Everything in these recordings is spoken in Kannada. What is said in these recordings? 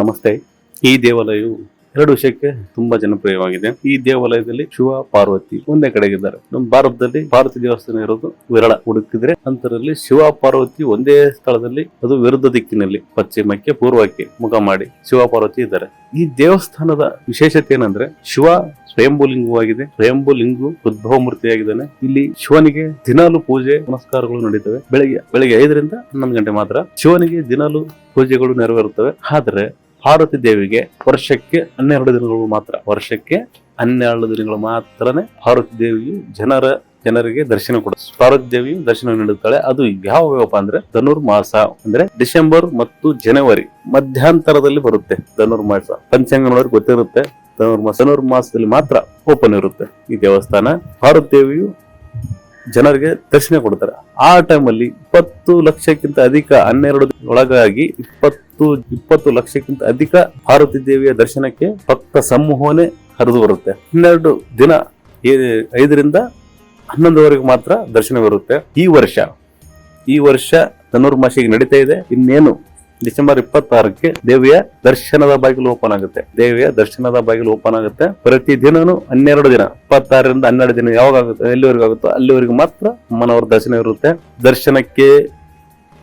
ನಮಸ್ತೆ. ಈ ದೇವಾಲಯವು ಎರಡು ವಿಷಯಕ್ಕೆ ತುಂಬಾ ಜನಪ್ರಿಯವಾಗಿದೆ. ಈ ದೇವಾಲಯದಲ್ಲಿ ಶಿವ, ಪಾರ್ವತಿ ಒಂದೇ ಕಡೆಗಿದ್ದಾರೆ ನಮ್ಮ ಭಾರತದಲ್ಲಿ ಪಾರ್ವತಿ ದೇವಸ್ಥಾನ ಇರೋದು ವಿರಳ ಹುಡುಕಿದ್ರೆ ಅಂತರಲ್ಲಿ ಶಿವ, ಪಾರ್ವತಿ ಒಂದೇ ಸ್ಥಳದಲ್ಲಿ, ಅದು ವಿರುದ್ಧ ದಿಕ್ಕಿನಲ್ಲಿ, ಪಶ್ಚಿಮಕ್ಕೆ, ಪೂರ್ವಕ್ಕೆ ಮುಖ ಮಾಡಿ ಶಿವ, ಪಾರ್ವತಿ ಇದ್ದಾರೆ. ಈ ದೇವಸ್ಥಾನದ ವಿಶೇಷತೆ ಏನಂದ್ರೆ ಶಿವ ಸ್ವಯಂಭೂಲಿಂಗವಾಗಿದೆ ಸ್ವಯಂಭೂಲಿಂಗು ಉದ್ಭವ ಮೂರ್ತಿಯಾಗಿದ್ದಾನೆ. ಇಲ್ಲಿ ಶಿವನಿಗೆ ದಿನಾಲು ಪೂಜೆ, ಪುನಸ್ಕಾರಗಳು ನಡೀತವೆ. ಬೆಳಿಗ್ಗೆ ಬೆಳಿಗ್ಗೆ ಐದರಿಂದ ಹನ್ನೊಂದು ಗಂಟೆ ಮಾತ್ರ ಶಿವನಿಗೆ ದಿನಾಲು ಪೂಜೆಗಳು ನೆರವೇರುತ್ತವೆ. ಆದ್ರೆ ಪಾರ್ವತಿ ದೇವಿಗೆ ವರ್ಷಕ್ಕೆ ಹನ್ನೆರಡು ದಿನಗಳು ಮಾತ್ರ. ವರ್ಷಕ್ಕೆ ಹನ್ನೆರಡು ದಿನಗಳು ಮಾತ್ರನೇ ಪಾರ್ವತಿ ದೇವಿಯು ಜನರ, ಜನರಿಗೆ ದರ್ಶನ ಕೊಡ. ಪಾರ್ವತಿ ದೇವಿಯು ದರ್ಶನ ನೀಡುತ್ತಾಳೆ. ಅದು ಯಾವ್ಯಾವಪ್ಪ ಅಂದ್ರೆ ಧನುರ್ಮಾಸ ಅಂದ್ರೆ ಡಿಸೆಂಬರ್ ಮತ್ತು ಜನವರಿ ಮಧ್ಯಾಂತರದಲ್ಲಿ ಬರುತ್ತೆ ಧನುರ್ಮಾಸ. ಪಂಚಾಂಗ ನೋಡೋರು ಗೊತ್ತಿರುತ್ತೆ ಧನುರ್ಮಾಸ. ಧನುರ್ಮಾಸದಲ್ಲಿ ಮಾತ್ರ ಓಪನ್ ಇರುತ್ತೆ ಈ ದೇವಸ್ಥಾನ. ಪಾರ್ವತಿ ದೇವಿಯು ಜನರಿಗೆ ದರ್ಶನ ಕೊಡ್ತಾರೆ. ಆ ಟೈಮಲ್ಲಿ ಇಪ್ಪತ್ತು ಲಕ್ಷಕ್ಕಿಂತ ಅಧಿಕ ಹನ್ನೆರಡು ಒಳಗಾಗಿ ಇಪ್ಪತ್ತು ಇಪ್ಪತ್ತು ಲಕ್ಷಕ್ಕಿಂತ ಅಧಿಕ ಪಾರ್ವತಿ ದೇವಿಯ ದರ್ಶನಕ್ಕೆ ಭಕ್ತ ಸಮೂಹನೇ ಹರಿದು ಬರುತ್ತೆ. ಹನ್ನೆರಡು ದಿನ ಐದರಿಂದ ಹನ್ನೊಂದುವರೆಗೆ ಮಾತ್ರ ದರ್ಶನವಿರುತ್ತೆ. ಈ ವರ್ಷ ಈ ವರ್ಷ ಧನುರ್ಮಾಸಿಗೆ ನಡೀತಾ ಇದೆ. ಇನ್ನೇನು ಡಿಸೆಂಬರ್ ಇಪ್ಪತ್ತಾರಕ್ಕೆ ದೇವಿಯ ದರ್ಶನದ ಬಾಗಿಲು ಓಪನ್ ಆಗುತ್ತೆ. ದೇವಿಯ ದರ್ಶನದ ಬಾಗಿಲು ಓಪನ್ ಆಗುತ್ತೆ. ಪ್ರತಿ ದಿನನೂ ಹನ್ನೆರಡು ದಿನ, ಇಪ್ಪತ್ತಾರರಿಂದ ಹನ್ನೆರಡು ದಿನ ಯಾವಾಗ ಎಲ್ಲಿವರೆಗೂ ಆಗುತ್ತೋ ಅಲ್ಲಿವರೆಗೂ ಮಾತ್ರ ಅಮ್ಮನವರ ದರ್ಶನ ಇರುತ್ತೆ ದರ್ಶನಕ್ಕೆ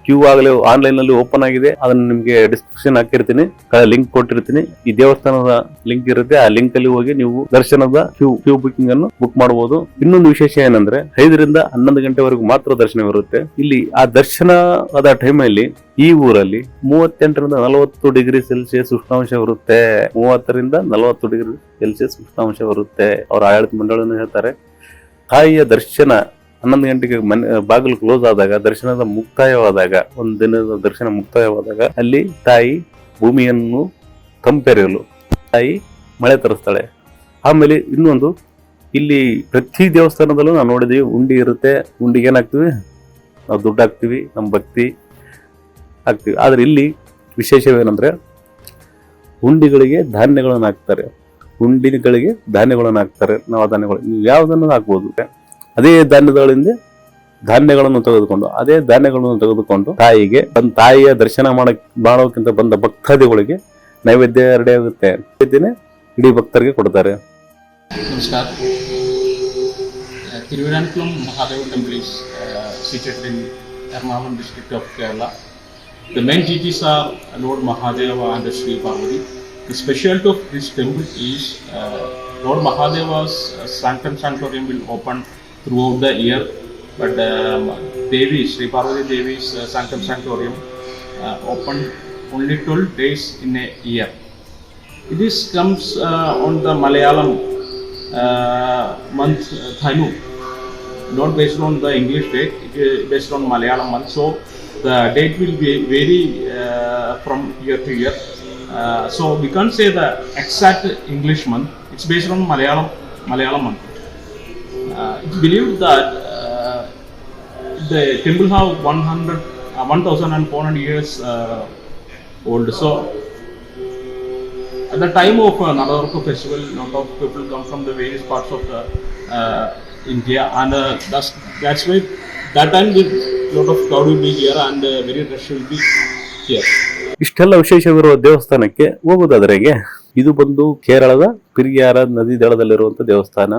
ಕ್ಯೂ ಆಗಲೇ ಆನ್ಲೈನ್ನಲ್ಲಿ ಓಪನ್ ಆಗಿದೆ. ಅದನ್ನ ನಿಮಗೆ ಡಿಸ್ಕ್ರಿಪ್ಷನ್ ಹಾಕಿರ್ತೀನಿ. ಲಿಂಕ್ ಕೊಟ್ಟಿರ್ತೀನಿ. ಈ ದೇವಸ್ಥಾನದ ಲಿಂಕ್ ಇರುತ್ತೆ. ಆ ಲಿಂಕ್ ಅಲ್ಲಿ ಹೋಗಿ ನೀವು ದರ್ಶನದ ಕ್ಯೂ ಕ್ಯೂ ಬುಕಿಂಗ್ ಅನ್ನು ಬುಕ್ ಮಾಡಬಹುದು. ಇನ್ನೊಂದು ವಿಶೇಷ ಏನಂದ್ರೆ, ಐದರಿಂದ ಹನ್ನೊಂದು ಗಂಟೆವರೆಗೂ ಮಾತ್ರ ದರ್ಶನವಿರುತ್ತೆ ಇಲ್ಲಿ ಆ ದರ್ಶನದ ಟೈಮಲ್ಲಿ ಈ ಊರಲ್ಲಿ ಮೂವತ್ತೆಂಟರಿಂದ ನಲವತ್ತು ಡಿಗ್ರಿ ಸೆಲ್ಸಿಯಸ್ ಉಷ್ಣಾಂಶ ಇರುತ್ತೆ. ಮೂವತ್ತರಿಂದ ನಲವತ್ತು ಡಿಗ್ರಿ ಸೆಲ್ಸಿಯಸ್ ಉಷ್ಣಾಂಶ ಬರುತ್ತೆ ಅವರ ಆಡಳಿತ ಮಂಡಳಿಯನ್ನು ಹೇಳ್ತಾರೆ. ತಾಯಿಯ ದರ್ಶನ ಹನ್ನೊಂದು ಗಂಟೆಗೆ ಮನೆ ಬಾಗಿಲು ಕ್ಲೋಸ್ ಆದಾಗ, ದರ್ಶನದ ಮುಕ್ತಾಯವಾದಾಗ, ಒಂದು ದಿನದ ದರ್ಶನ ಮುಕ್ತಾಯವಾದಾಗ, ಅಲ್ಲಿ ತಾಯಿ ಭೂಮಿಯನ್ನು ತಂಪೆರೆಯಲು, ತಾಯಿ ಮಳೆ ತರಿಸ್ತಾಳೆ. ಆಮೇಲೆ ಇನ್ನೊಂದು, ಇಲ್ಲಿ ಪ್ರತಿ ದೇವಸ್ಥಾನದಲ್ಲೂ ನಾವು ನೋಡಿದೀವಿ, ಉಂಡಿ ಇರುತ್ತೆ, ಉಂಡಿಗೆ ಏನಾಗ್ತೀವಿ? ನಾವು ದುಡ್ಡು ಹಾಕ್ತೀವಿ ನಮ್ಮ ಭಕ್ತಿ ಹಾಕ್ತೀವಿ. ಆದರೆ ಇಲ್ಲಿ ವಿಶೇಷವೇನೆಂದರೆ, ಉಂಡಿಗಳಿಗೆ ಧಾನ್ಯಗಳನ್ನು ಹಾಕ್ತಾರೆ. ಉಂಡಿಗಳಿಗೆ ಧಾನ್ಯಗಳನ್ನು ಹಾಕ್ತಾರೆ ನಾವು ಧಾನ್ಯಗಳು ಯಾವುದನ್ನು ಹಾಕ್ಬೋದು? ಅದೇ ಧಾನ್ಯದಗಳಿಂದ ಧಾನ್ಯಗಳನ್ನು ತೆಗೆದುಕೊಂಡು, ಅದೇ ಧಾನ್ಯಗಳನ್ನು ತೆಗೆದುಕೊಂಡು ತಾಯಿಗೆ ಬಂದ ತಾಯಿಯ ದರ್ಶನ ಮಾಡಕ್, ಮಾಡೋಕ್ಕಿಂತ ಬಂದ ಭಕ್ತಾದಿಗಳಿಗೆ ನೈವೇದ್ಯ ಎರಡೇ ಆಗುತ್ತೆ ಇದನ್ನೇ ಇಡೀ ಭಕ್ತರಿಗೆ ಕೊಡ್ತಾರೆ. ನಮಸ್ಕಾರ. Thiruvairanikulam Mahadeva temple is situated in Ernakulam district of Kerala the main deities are lord Mahadeva and Shri Parvati the speciality of this temple is lord Mahadeva sanctum sanctorum will open throughout the year, but um, Devi, Sri Parvati Devi's uh, sanctum sanctorium uh, open only 12 days in a year. This comes uh, on the Malayalam uh, month uh, Thanu, not based on the English date, it is based on Malayalam month. So the date will be vary uh, from year to year. Uh, so we can't say the exact English month. It's based on Malayalam Malayalam month. Uh, it's believed that uh, the temple have 100, uh, 1,400 years uh, old. So at the time of uh, Naravarka festival, lot of people come from the various parts of the, uh, India, and uh, that's that's why that time the lot of crowd will be here and uh, very rush will be here. ಇಷ್ಟೆಲ್ಲ ವಿಶೇಷವಿರುವ ದೇವಸ್ಥಾನಕ್ಕೆ ಹೋಗೋದಾದ್ರೆಗೆ ಇದು ಬಂದು ಕೇರಳದ ಪಿರಿಯಾರ ನದಿ ದಳದಲ್ಲಿರುವಂಥ ದೇವಸ್ಥಾನ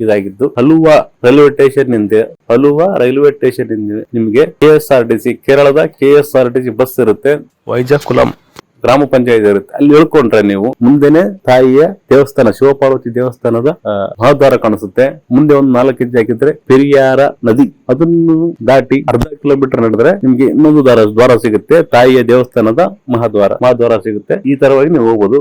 ಇದಾಗಿದ್ದು ಹಲುವಾ ರೈಲ್ವೆ ಸ್ಟೇಷನ್ ಇಂದ ಹಲುವಾ ರೈಲ್ವೆ ಸ್ಟೇಷನ್ನಿಂದ ನಿಮಗೆ K S R T C ಕೇರಳದ K S R T C bus ಇರುತ್ತೆ. ವೈಜಾಕುಲಂ. ಗ್ರಾಮ ಪಂಚಾಯತ್ ಇರುತ್ತೆ. ಅಲ್ಲಿ ಇಳ್ಕೊಂಡ್ರೆ ನೀವು ಮುಂದೆನೆ ತಾಯಿಯ ದೇವಸ್ಥಾನ ಶಿವಪಾರ್ವತಿ ದೇವಸ್ಥಾನದ ಮಹಾದ್ವಾರ ಕಾಣಿಸುತ್ತೆ. ಮುಂದೆ ಒಂದು ನಾಲ್ಕು ಹೆಜ್ಜೆ ಹಾಕಿದ್ರೆ ಪೆರಿಯಾರ ನದಿ. ಅದನ್ನು ದಾಟಿ ಅರ್ಧ ಕಿಲೋಮೀಟರ್ ನಡೆದ್ರೆ ನಿಮ್ಗೆ ಇನ್ನೊಂದು ದ್ವಾರ ದ್ವಾರ ಸಿಗುತ್ತೆ. ತಾಯಿಯ ದೇವಸ್ಥಾನದ ಮಹಾದ್ವಾರ ಮಹಾದ್ವಾರ ಸಿಗುತ್ತೆ. ಈ ತರವಾಗಿ ನೀವು ಹೋಗ್ಬೋದು.